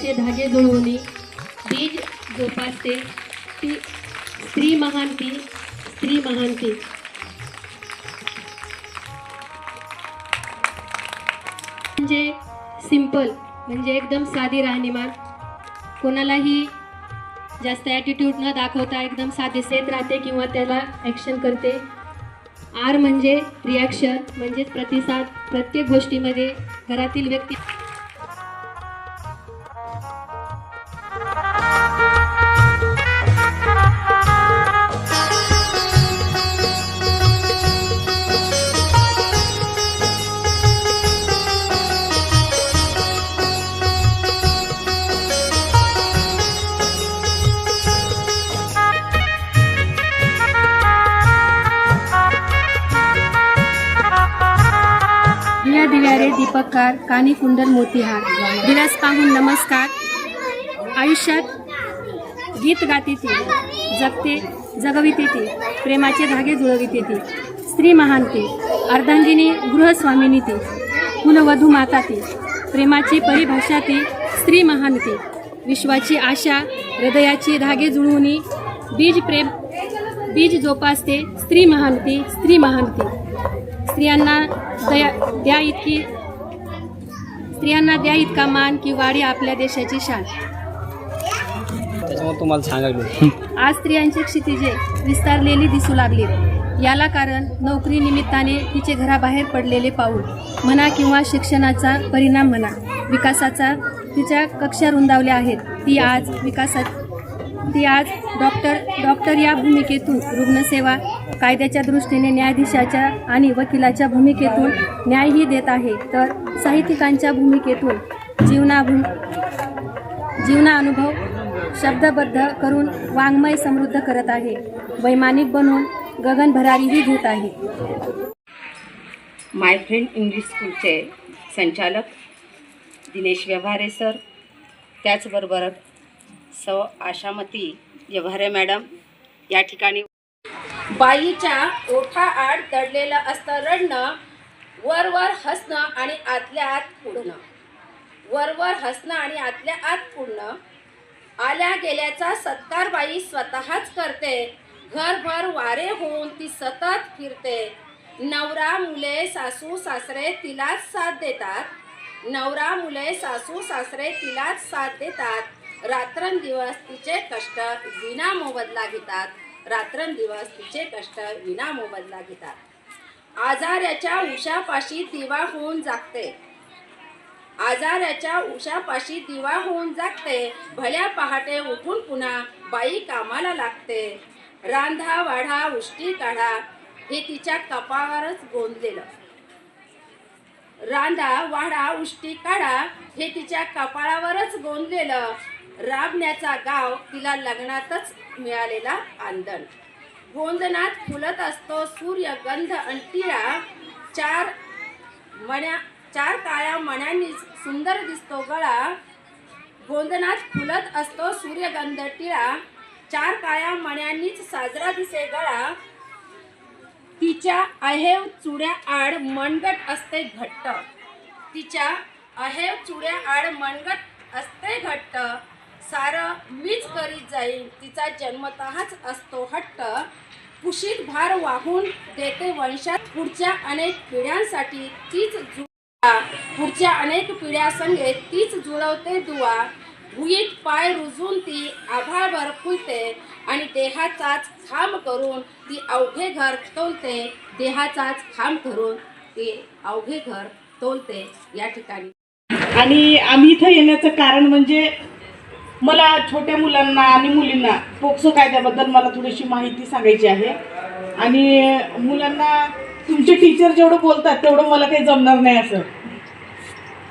हृदयाचे धागे जुळवणे बीज जोपासते. ती स्त्री महानती स्त्री महानती म्हणजे सिंपल म्हणजे एकदम साधी राहणीमान. कोणालाही जास्त ॲटिट्यूड न दाखवता एकदम साधेसेत राहते किंवा त्याला ॲक्शन करते. आर म्हणजे रिॲक्शन म्हणजेच प्रतिसाद. प्रत्येक गोष्टीमध्ये घरातील व्यक्ती दिव्या दीपककार कानी कुंडल मोतीहार. दिलास पाहून नमस्कार. आयुष्यात गीत गाते ती जगते जगविते ती प्रेमाचे धागे जुळविते ती स्त्री महान ती अर्धांगिनी गृहस्वामिनी ती कुलवधू माता ती प्रेमाची परिभाषा ती स्त्री महान ती विश्वाची आशा हृदयाची धागे जुळवणी बीज प्रेम बीज जोपासते स्त्री महानती स्त्री महानती स्त्रियांना दया द्या इतकी स्त्रियांना द्या इतका मान की वाढी आपल्या देशाची शान. त्याच्यामुळे तुम्हाला सांगायला आज स्त्रियांची क्षितिजे विस्तारलेली दिसू लागली याला कारण नोकरी निमित्ताने तिचे घराबाहेर पडलेले पाऊल म्हणा किंवा शिक्षणाचा परिणाम म्हणा विकासाचा तिच्या कक्षा रुंदावल्या आहेत. ती आज विकासात ती आज डॉक्टर डॉक्टर या भूमिकेतून रुग्णसेवा कायद्याच्या दृष्टीने न्यायाधीशाच्या आणि वकिलाच्या भूमिकेतून न्यायही देत आहे. तर साहित्यिकांच्या भूमिकेतून जीवनाभू जीवनानुभव शब्दबद्ध करून वाङ्मय समृद्ध करत आहे. वैमानिक बनून गगन भरारीही घेत आहे. माय फ्रेंड इंग्लिश स्कूलचे संचालक दिनेश व्यवहारे सर त्याचबरोबर सौ आशामती व्यवहारे मॅडम या ठिकाणी बाईच्या ओठाआड दडलेलं असतं रडणं वर वर हसणं आणि आतल्या आत पुढणं. वर वर हसणं आणि आतल्या आत पुडणं आल्या गेल्याचा सत्कार बाई स्वतःच करते. घरभर वारे होऊन ती सतत फिरते. नवरा मुले सासू सासरे तिलाच साथ देतात. नवरा मुले सासू सासरे तिलाच साथ देतात. रात्रंदिवस तिचे कष्ट विना मोबदला घेतात. रात्रंदिवस तिचे कष्ट विना मोबदला घेतात आजाराच्या उशापाशी दिवा होऊन जागते. आजाराच्या उशापाशी दिवा होऊन जागते. भल्या पहाटे उठून पुन्हा बाई कामाला लागते. रांधा वाढा उष्टी काढा हे तिच्या कपाळावरच गोंदलेलं. रांधा वाढा उष्टी काढा हे तिच्या कपाळावरच गोंदलेलं. राबण्याचा गाव तिला लग्नातच मिळालेला आंदण. गोंदनात फुलत असतो सूर्यगंध अंटिळा चार मण्या चार काळ्या मण्यांनी सुंदर दिसतो गळा. गोंदनात फुलत असतो सूर्यगंध टिळा. चार काळ्या मण्यांनीच साजरा दिसे गळा. तिच्या अहेव चुड्या आड मनगट असते घट्ट. तिच्या अहेव चुड्या आड मनगट असते घट्ट. सारं मीच करीत जाईल तिचा जन्मतःच असतो हट्ट. कुशीत भार वाहून देते वंशात पुढच्या अनेक पिढ्यांसाठी तीच जुळा. पुढच्या अनेक पिढ्यासंगे तीच जुळवते दुवा. भुईत पाय रुजून ती आभाळभर फुलते आणि देहाचाच खांब करून ती अवघे घर तोलते. देहाचाच खांब करून ती अवघे घर तोलते या ठिकाणी. आणि आम्ही इथं येण्याचं कारण म्हणजे मला छोट्या मुलांना आणि मुलींना पोक्सो कायद्याबद्दल मला थोडीशी माहिती सांगायची आहे. आणि मुलांना तुमचे टीचर जेवढं बोलतात तेवढं मला काही जमणार नाही असं.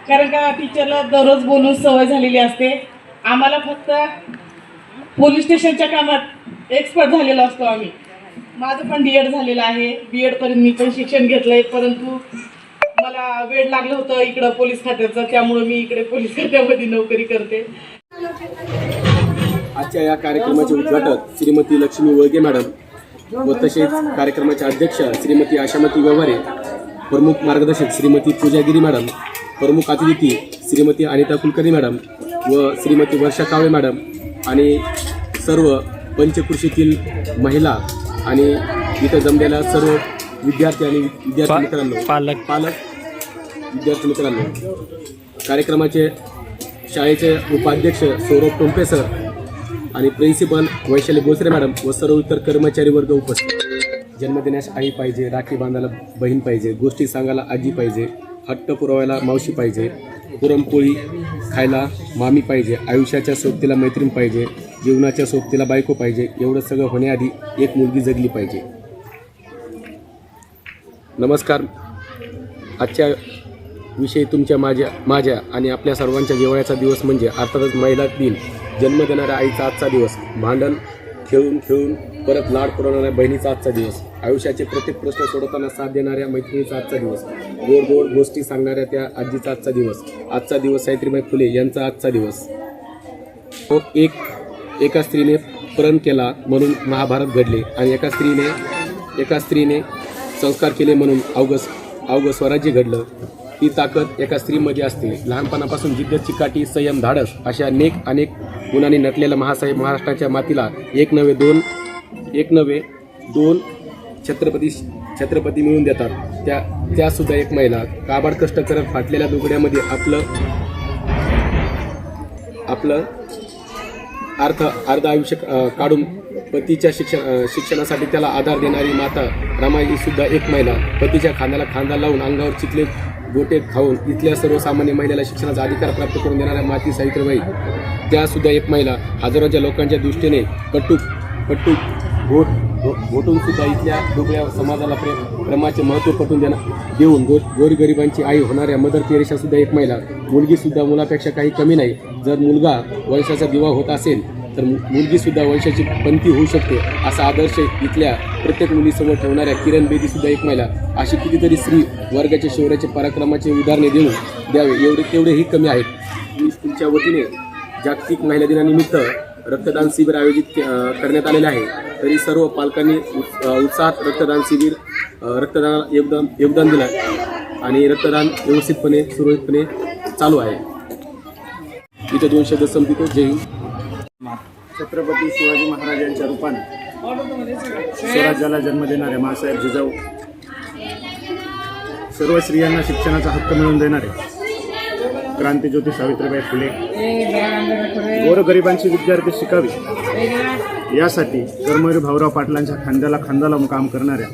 कारण का टीचरला दररोज बोलून सवय झालेली असते. आम्हाला फक्त पोलीस स्टेशनच्या कामात एक्सपर्ट झालेलो असतो आम्ही. माझं पण डी एड झालेलं आहे. बी एडपर्यंत मी पण शिक्षण घेतलं आहे परंतु मला वेळ लागलं होतं इकडं पोलीस खात्याचं त्यामुळं मी इकडे पोलीस खात्यामध्ये नोकरी करते. आजच्या या कार्यक्रमाचे उद्घाटक श्रीमती लक्ष्मी वळगे मॅडम व तसेच कार्यक्रमाच्या अध्यक्ष श्रीमती आशामती व्यवहारे प्रमुख मार्गदर्शक श्रीमती पूजागिरी मॅडम प्रमुख अतिथी श्रीमती अनिता कुलकर्णी मॅडम व श्रीमती वर्षा कावळे मॅडम आणि सर्व पंचकृषीतील महिला आणि इथं जमलेल्या सर्व विद्यार्थी आणि विद्यार्थी मित्रांनो पालक. पालक विद्यार्थी मित्रांनो कार्यक्रमाचे शाळेचे उपाध्यक्ष सौरभ टोंपे सर आणि प्रिन्सिपल वैशाली बोसरे मॅडम व सर्व इतर कर्मचारी वर्ग उपस्थित. जन्मदिनास आई पाहिजे राखी बांधायला बहीण पाहिजे गोष्टी सांगायला आजी पाहिजे हट्ट पुरवायला मावशी पाहिजे पुरणपोळी खायला मामी पाहिजे आयुष्याच्या सोबतीला मैत्रीण पाहिजे जीवनाच्या सोबतीला बायको पाहिजे एवढं सगळं होण्याआधी एक मुलगी जगली पाहिजे. नमस्कार. आजच्या विषयी तुमच्या माझ्या माझ्या आणि आपल्या सर्वांच्या जिवाळ्याचा दिवस म्हणजे अर्थातच महिला दिन. जन्म देणाऱ्या आईचा आजचा दिवस भांडण खेळून खेळून परत लाड पुरवणाऱ्या बहिणीचा आजचा दिवस आयुष्याचे प्रत्येक प्रश्न सोडवताना साथ देणाऱ्या मैत्रिणीचा आजचा दिवस गोड गोड गोष्टी सांगणाऱ्या त्या आजीचा आजचा दिवस आजचा दिवस सावित्रीबाई फुले यांचा आजचा दिवस. तो एक एका स्त्रीने प्रण केला म्हणून महाभारत घडले आणि एका स्त्रीने एका स्त्रीने संस्कार केले म्हणून अवघ अवघ स्वराज्य घडलं. ही ताकद एका स्त्रीमध्ये असते. लहानपणापासून जिद्द चिकाटी संयम धाडस अशा अनेक अनेक गुणांनी नटलेल्या महासाहेब महाराष्ट्राच्या मातीला एक नव्हे दोन एक नव्हे दोन छत्रपती छत्रपती मिळून देतात. त्या त्यासुद्धा एक महिला काबाड कष्ट करत फाटलेल्या दुगड्यामध्ये आपलं आपलं अर्थ अर्ध आयुष्य काढून पतीच्या शिक्षण शिक्षणासाठी त्याला आधार देणारी माता रमाई सुद्धा एक महिला. पतीच्या खांद्याला खांदा लावून अंगावर चिखले गोटे खाऊन इथल्या सर्वसामान्य महिलेला शिक्षणाचा अधिकार प्राप्त करून देणाऱ्या माती सावित्रीबाई त्यासुद्धा एक महिला. हजारोच्या लोकांच्या दृष्टीने कटूक कटूक घोट घोटून सुद्धा इथल्या डोबळ्या समाजाला प्रेम प्रेमाचे महत्त्व पटवून देणार देऊन गो गोरगरिबांची आई होणाऱ्या मदर तेरेशा सुद्धा एक महिला. मुलगीसुद्धा मुलापेक्षा काही कमी नाही. जर मुलगा वंशाचा दिवा होत असेल तर मु- वंशाची पंथी होऊ शकते असा आदर्श इथल्या प्रत्येक मुलीसमोर ठेवणाऱ्या किरण बेदीसुद्धा एक महिला. अशी कितीतरी स्त्री वर्गाच्या शौर्याचे पराक्रमाचे उदाहरणे देऊन द्यावे एवढे तेवढेही कमी आहेत. मी तुमच्या वतीने जागतिक महिला दिनानिमित्त रक्तदान शिबिर आयोजित करण्यात आलेले आहे. तरी सर्व पालकांनी उत्- उत्साहात रक्तदान शिबिर रक्तदानाला योगदान योगदान दिलं आणि रक्तदान व्यवस्थितपणे सुरळीतपणे चालू आहे. इथं दोन शब्द संपितो. जय हिंद. छत्रपती शिवाजी महाराजांच्या रूपाने स्वराज्याला जन्म देणारे मासाहेब जिजाऊ सर्व स्त्रियांना शिक्षणाचा हक्क मिळवून देणारे क्रांतीज्योती सावित्रीबाई फुले गोरगरिबांची विद्यार्थी शिकावी यासाठी कर्मवीर भाऊराव पाटलांच्या खांद्याला खांदा लावून काम करणाऱ्या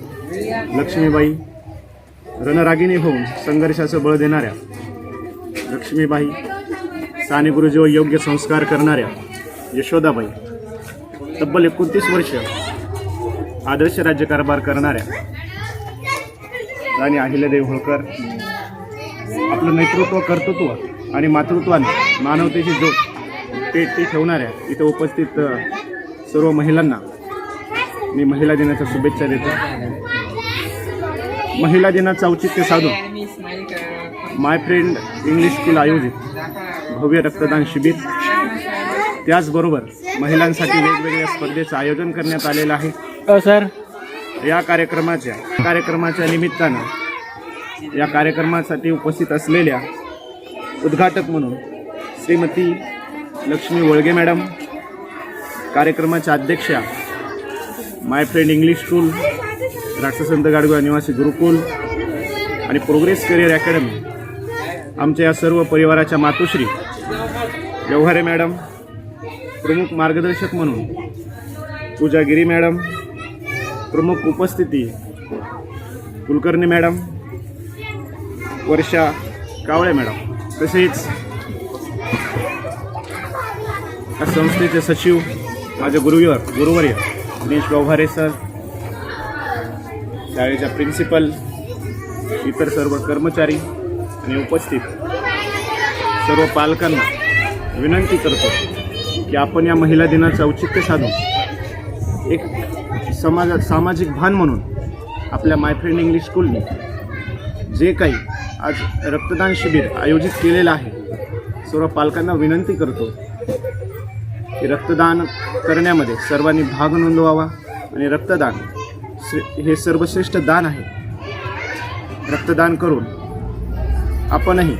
लक्ष्मीबाई रणरागिणी होऊन संघर्षाचं बळ देणाऱ्या लक्ष्मीबाई साने गुरुजीवर योग्य संस्कार करणाऱ्या यशोदाबाई. तब्बल एकोणतीस वर्ष आदर्श राज्यकारभार करणाऱ्या राणी अहिल्यादेवी होळकर आपलं नेतृत्व कर्तृत्व आणि मातृत्वाने मानवतेची जोड ते ते ठेवणाऱ्या इथं उपस्थित सर्व महिलांना मी महिला दिनाच्या शुभेच्छा देतो. महिला दिनाचं औचित्य साधून माय फ्रेंड इंग्लिश स्कूल आयोजित भव्य रक्तदान शिबिर त्याचबरोबर महिलांसाठी वेगवेगळ्या स्पर्धेचं आयोजन करण्यात आलेलं आहे. सर. या कार्यक्रमाच्या कार्यक्रमाच्या निमित्तानं या कार्यक्रमासाठी उपस्थित असलेल्या उद्घाटक म्हणून श्रीमती लक्ष्मी वळगे मॅडम कार्यक्रमाच्या अध्यक्षा माय फ्रेंड इंग्लिश स्कूल राष्ट्रसंत गाडगुळा निवासी गुरुकुल आणि प्रोग्रेस करिअर अकॅडमी आमच्या या सर्व परिवाराच्या मातोश्री व्यवहारे मॅडम प्रमुख मार्गदर्शक म्हणून पूजा गिरी मॅडम प्रमुख उपस्थिती कुलकर्णी मॅडम वर्षा कावळे मॅडम. तसेच या संस्थेचे सचिव माझे गुरुवर गुरुवर्य दिनेश व्यवहारे सर शाळेच्या प्रिन्सिपल इतर सर्व कर्मचारी आणि उपस्थित सर्व पालकांना विनंती करतो. की आपण या महिला दिनाचं औचित्य साधून एक समाजात सामाजिक भान म्हणून आपल्या माय फ्रेंड इंग्लिश स्कूलने जे काही आज रक्तदान शिबिर आयोजित केलेलं आहे सर्व पालकांना विनंती करतो की रक्तदान करण्यामध्ये सर्वांनी भाग नोंदवावा आणि रक्तदान हे सर्वश्रेष्ठ दान आहे. रक्तदान करून आपणही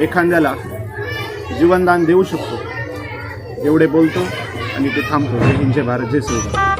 एखाद्याला जीवनदान देऊ शकतो. एवढे बोलतो आणि ते थांबतो. जय हिंद जय भारत जय शिवराय